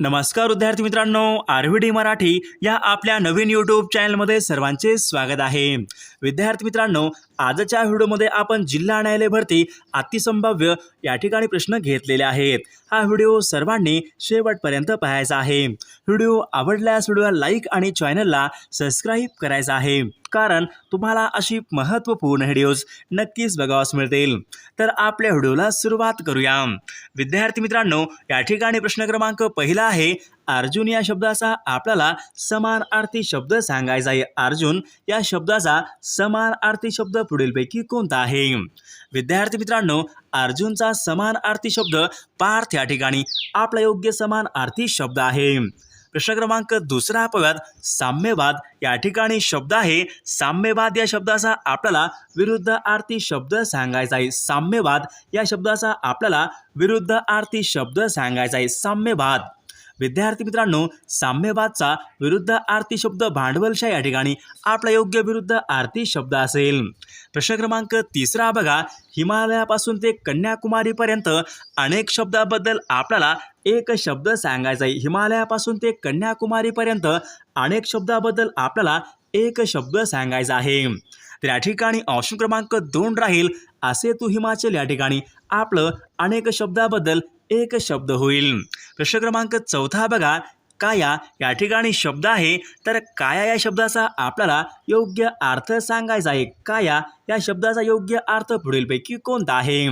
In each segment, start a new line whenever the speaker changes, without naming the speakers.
नमस्कार विद्यार्थी मित्रांनो आर व्ही डी मराठी या आपल्या नवीन यूट्यूब चॅनलमध्ये सर्वांचे स्वागत आहे. विद्यार्थी मित्रांनो आजच्या व्हिडिओमध्ये आपण जिल्हा न्यायालय भरती अतिसंभाव्य या ठिकाणी प्रश्न घेतलेले आहेत. हा व्हिडिओ सर्वांनी शेवटपर्यंत पाहायचा आहे. व्हिडिओ आवडल्यास व्हिडिओला लाईक आणि चॅनलला सबस्क्राईब करायचा आहे. कारण तुम्हाला अशी महत्त्वपूर्ण व्हिडिओज नक्कीच बघावास मिळतील. तर आपल्या व्हिडिओला सुरुवात करूया. विद्यार्थी मित्रांनो या ठिकाणी प्रश्न क्रमांक पहिला आहे. अर्जुन या शब्दाचा आपल्याला समानार्थी शब्द सांगायचा आहे. अर्जुन या शब्दाचा समानार्थी शब्द पुढीलपैकी कोणता आहे? विद्यार्थी मित्रांनो अर्जुनचा समानार्थी शब्द पार्थ या ठिकाणी आपला योग्य समानार्थी शब्द आहे. प्रश्न क्रमांक दुसरा पाहूयात साम्यवाद. या ठिकाणी शब्द आहे साम्यवाद. या शब्दाचा आपल्याला विरुद्ध आरती शब्द सांगायचा आहे. साम्यवाद. या शब्दाचा आपल्याला विरुद्ध आरती शब्द सांगायचा आहे. साम्यवाद. विद्यार्थी मित्रांनो साम्यवादचा विरुद्ध आरती शब्द भांडवलशा या ठिकाणी आपला योग्य विरुद्ध आरती शब्द असेल. प्रश्न क्रमांक तिसरा बघा. हिमालयापासून ते कन्याकुमारीपर्यंत अनेक शब्दाबद्दल आपल्याला एक शब्द सांगायचा आहे. हिमालयापासून ते कन्याकुमारीपर्यंत अनेक शब्दाबद्दल आपल्याला एक शब्द सांगायचा आहे. तर या ठिकाणी ऑप्शन क्रमांक दोन राहील. असे तू हिमाचल या ठिकाणी आपलं अनेक शब्दाबद्दल एक शब्द होईल. प्रश्न क्रमांक चौथा बघा. काया या ठिकाणी शब्द आहे. तर काया या शब्दाचा आपल्याला योग्य अर्थ सांगायचा आहे. काया या शब्दाचा योग्य अर्थ पुढीलपैकी कोणता आहे?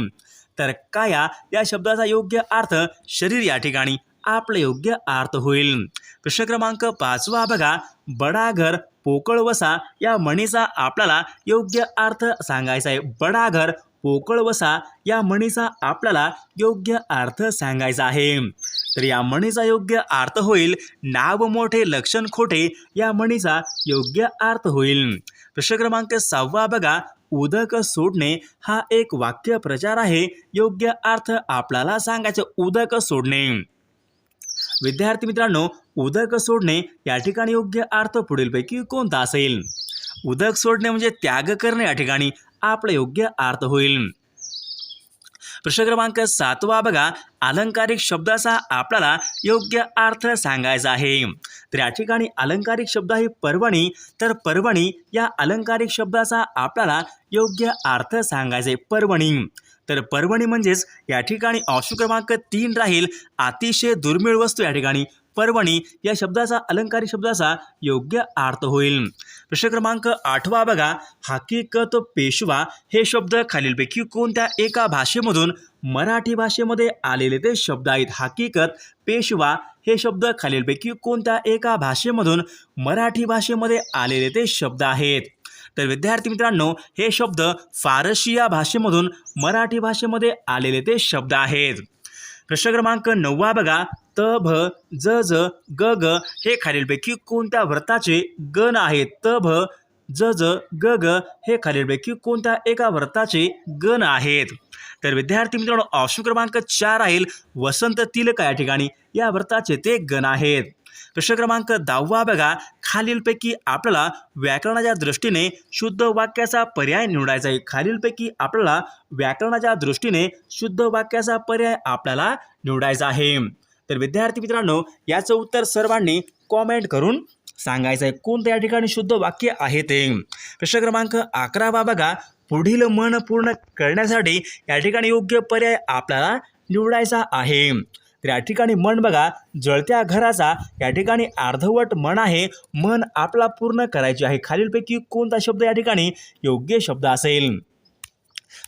तर काया या शब्दाचा योग्य अर्थ शरीर या ठिकाणी आपलं योग्य अर्थ होईल. प्रश्न क्रमांक पाचवा बघा. बडाघर पोकळवसा पोकळ वसा या म्हणीचा आपल्याला योग्य अर्थ सांगायचा आहे. बडाघर पोकळवसा पोकळ वसा या म्हणीचा आपल्याला योग्य अर्थ सांगायचा आहे. तर या म्हणीचा योग्य अर्थ होईल. नाव मोठे लक्षण खोटे या म्हणीचा योग्य अर्थ होईल. प्रश्न क्रमांक सहावा बघा. उदक सोडणे हा एक वाक्य प्रचार आहे. योग्य अर्थ आपल्याला सांगायचं उदक सोडणे. विद्यार्थी मित्रांनो उदक सोडणे या ठिकाणी योग्य अर्थ पुढीलपैकी कोणता असेल? उदक सोडणे म्हणजे त्याग करणे या ठिकाणी आपला योग्य अर्थ होईल. प्रश्न क्रमांक सातवा बघा. अलंकारिक शब्दाचा आपल्याला योग्य अर्थ सांगायचा आहे. तर या ठिकाणी अलंकारिक शब्द आहे पर्वणी. तर पर्वणी या अलंकारिक शब्दाचा आपल्याला योग्य अर्थ सांगायचा आहे. पर्वणी. तर पर्वणी म्हणजेच या ठिकाणी ऑप्शन क्रमांक तीन राहील. अतिशय दुर्मिळ वस्तू या ठिकाणी. पर्वणी या शब्दाचा अलंकारी शब्दाचा योग्य अर्थ होईल. प्रश्न क्रमांक आठवा बघा. हकीकत पेशवा हे शब्द खालीलपैकी कोणत्या एका भाषेमधून मराठी भाषेमध्ये आलेले ते शब्द आहेत? हकीकत पेशवा हे शब्द खालीलपैकी कोणत्या एका भाषेमधून मराठी भाषेमध्ये आलेले ते शब्द आहेत? तर विद्यार्थी मित्रांनो हे शब्द फारशी या भाषेमधून मराठी भाषेमध्ये आलेले ते शब्द आहेत. प्रश्न क्रमांक नववा बघा. त भ ज ज ग ग हे खालीलपैकी कोणत्या व्रताचे गण आहेत? त भ ज ज ग ग हे खालीलपैकी कोणत्या एका व्रताचे गण आहेत? तर विद्यार्थी मित्रांनो ऑप्शन क्रमांक चार राहील. वसंत तिलक या ठिकाणी या व्रताचे ते गण आहेत. प्रश्न क्रमांक दहावा बघा. खालीलपैकी आपल्याला व्याकरणाच्या दृष्टीने शुद्ध वाक्याचा पर्याय निवडायचा आहे. खालीलपैकी आपल्याला व्याकरणाच्या दृष्टीने शुद्ध वाक्याचा पर्याय आपल्याला निवडायचा आहे. तर विद्यार्थी मित्रांनो याचं उत्तर सर्वांनी कॉमेंट करून सांगायचं आहे. कोणतं या ठिकाणी शुद्ध वाक्य आहे ते? प्रश्न क्रमांक अकरावा बघा. पुढील मन पूर्ण करण्यासाठी या ठिकाणी योग्य पर्याय आपल्याला निवडायचा आहे. तर या ठिकाणी मन बघा जळत्या घराचा या ठिकाणी अर्धवट मन आहे मन आपला पूर्ण करायचे आहे. खालीलपैकी कोणता शब्द या ठिकाणी योग्य शब्द असेल?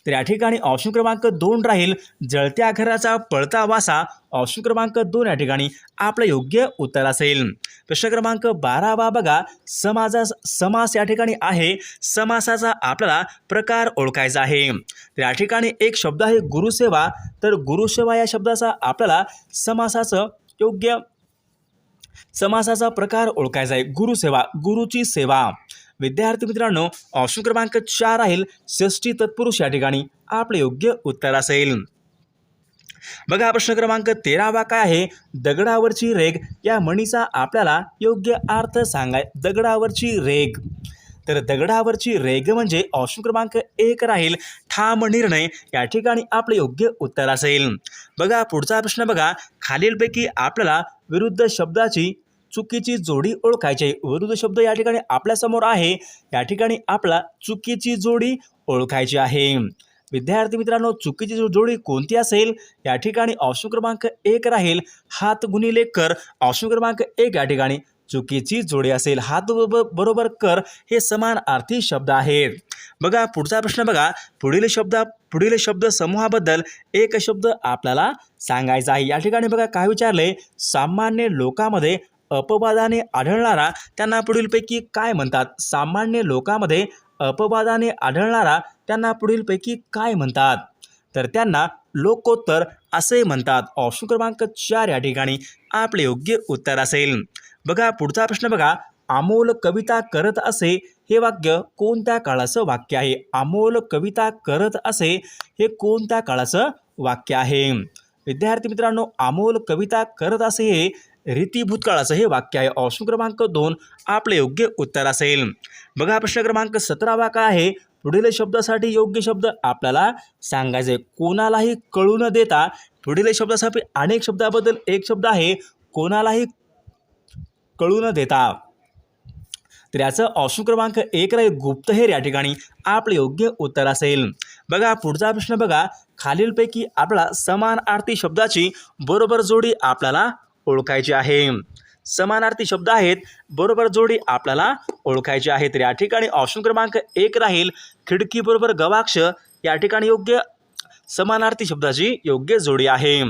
तर या ठिकाणी ऑप्शन क्रमांक दोन राहील जळत्या घराचा पळता वासा. ऑप्शन क्रमांक दोन या ठिकाणी आपलं योग्य उत्तर असेल. प्रश्न क्रमांक बारावा बघा. समाजा समास या ठिकाणी आहे. समासाचा आपल्याला प्रकार ओळखायचा आहे. तर या ठिकाणी एक शब्द आहे गुरुसेवा. तर गुरुसेवा या शब्दाचा आपल्याला समासाचं योग्य समासाचा प्रकार ओळखायचा आहे. गुरुसेवा गुरुची सेवा. विद्यार्थी मित्रांनो ऑप्शन क्रमांक चार राहील. षष्टी तत्पुरुष या ठिकाणी आपलं योग्य उत्तर असेल. बघा प्रश्न क्रमांक तेरावा काय आहे? दगडावरची रेग या म्हणीचा आपल्याला योग्य अर्थ सांगाय दगडावरची रेग तर दगडावरची रेग म्हणजे ऑप्शन क्रमांक एक राहील. ठाम निर्णय. या ठिकाणी आपले योग्य उत्तर असेल. बघा पुढचा प्रश्न बघा. खालीलपैकी आपल्याला विरुद्ध शब्दाची चुकीची जोडी ओळखायची. आहे. विरुद्ध शब्द या ठिकाणी आपल्यासमोर आहे. या ठिकाणी आपला चुकीची जोडी ओळखायची आहे. विद्यार्थी मित्रांनो चुकीची जो जोडी कोणती असेल? या ठिकाणी ऑप्शन क्रमांक एक राहील. हात गुणिले कर. ऑप्शन क्रमांक एक या ठिकाणी चुकीची जोडी असेल. हात बरोबर बरोबर कर हे समान अर्थी शब्द आहेत बघा पुढचा प्रश्न बघा. पुढील शब्द पुढील शब्द समूहाबद्दल एक शब्द आपल्याला सांगायचा आहे. या ठिकाणी बघा काय विचारले? सामान्य लोकांमध्ये अपवादाने आढळणारा त्यांना पुढीलपैकी काय म्हणतात? सामान्य लोकांमध्ये अपवादाने आढळणारा त्यांना पुढीलपैकी काय म्हणतात? तर त्यांना लोकोत्तर असे म्हणतात. ऑप्शन क्रमांक चार या ठिकाणी आपले योग्य उत्तर असेल. बघा पुढचा प्रश्न बघा. अमोल कविता करत असे हे वाक्य कोणत्या काळाचं वाक्य आहे? अमोल कविता करत असे हे कोणत्या काळाचं वाक्य आहे? विद्यार्थी मित्रांनो अमोल कविता करत असे हे रीती भूतकाळाचं हे वाक्य आहे. ऑप्शन क्रमांक दोन आपले योग्य उत्तर असेल. बघा प्रश्न क्रमांक सतरावा काय आहे? पुढील शब्दासाठी योग्य शब्द आपल्याला सांगायचे कोणालाही कळू न देता पुढील शब्दासाठी अनेक शब्दाबद्दल एक शब्द आहे. कोणालाही कळू न देता. तर याचं ऑप्शन क्रमांक एक राहील गुप्तहेर या ठिकाणी आपले योग्य उत्तर असेल. बघा पुढचा प्रश्न बघा. खालीलपैकी आपला समान आरती शब्दाची बरोबर जोडी आपल्याला ओळखायची आहे. समानार्थी शब्द आहेत. बरोबर जोडी आपल्याला ओळखायची आहे. तर या ठिकाणी ऑप्शन क्रमांक एक राहील. खिडकी बरोबर गवाक्ष. या ठिकाणी योग्य समानार्थी शब्दाची योग्य जोडी आहे.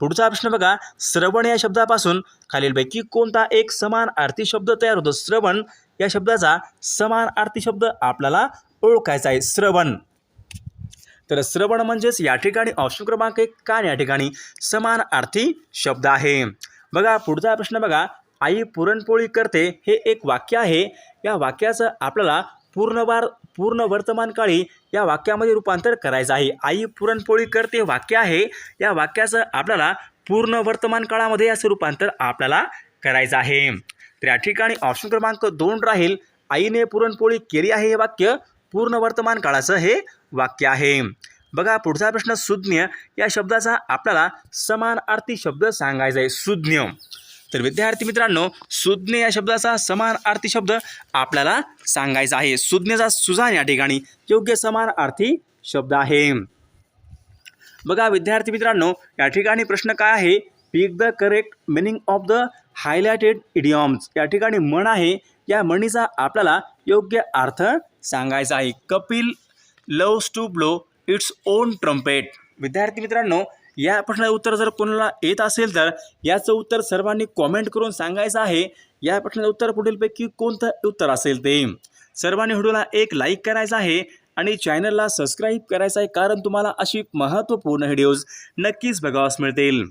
पुढचा प्रश्न बघा. श्रवण या शब्दापासून खालीलपैकी कोणता एक समान अर्थी शब्द तयार होतो? श्रवण या शब्दाचा समान अर्थी शब्द आपल्याला ओळखायचा आहे. श्रवण. तर श्रवण म्हणजेच या ठिकाणी ऑप्शन क्रमांक एक कान या ठिकाणी समान अर्थी शब्द आहे. बघा पुढचा प्रश्न बघा. आई पुरणपोळी करते हे एक वाक्य आहे. या वाक्याचं आपल्याला पूर्णवार पूर्ण वर्तमान काळी या वाक्यामध्ये रूपांतर करायचं आहे. आई पुरणपोळी करते वाक्य आहे. या वाक्याचं आपल्याला पूर्ण वर्तमान काळामध्ये याचं रूपांतर आपल्याला करायचं आहे. तर या ठिकाणी ऑप्शन क्रमांक दोन राहील. आईने पुरणपोळी केली आहे हे वाक्य. पूर्ण वर्तमान काळाचं हे वाक्य आहे. बघा पुढचा प्रश्न सुज्ञ. या शब्दाचा आपल्याला समानार्थी शब्द सांगायचा आहे सुज्ञ. तर विद्यार्थी मित्रांनो सुज्ञ या शब्दाचा समान अर्थी शब्द आपल्याला सांगायचा आहे. सुज्ञचा सुजान या ठिकाणी योग्य समान अर्थी शब्द आहे. बघा विद्यार्थी मित्रांनो या ठिकाणी प्रश्न काय आहे? Pick the correct meaning of the highlighted idioms या ठिकाणी म्हण आहे या म्हणीचा आपल्याला योग्य अर्थ सांगायचा आहे. Kapil loves to blow its own trumpet. विद्यार्थी मित्रांनो या प्रश्नाचं उत्तर जर कोणाला येत असेल तर याचं उत्तर सर्वांनी कॉमेंट करून सांगायचं आहे. या प्रश्नाचं उत्तर पुढीलपैकी कोणतं उत्तर असेल ते? सर्वांनी व्हिडिओला एक लाईक करायचा आहे आणि चॅनलला सबस्क्राईब करायचं आहे कारण तुम्हाला अशी महत्त्वपूर्ण व्हिडिओज नक्कीच बघावास मिळतील.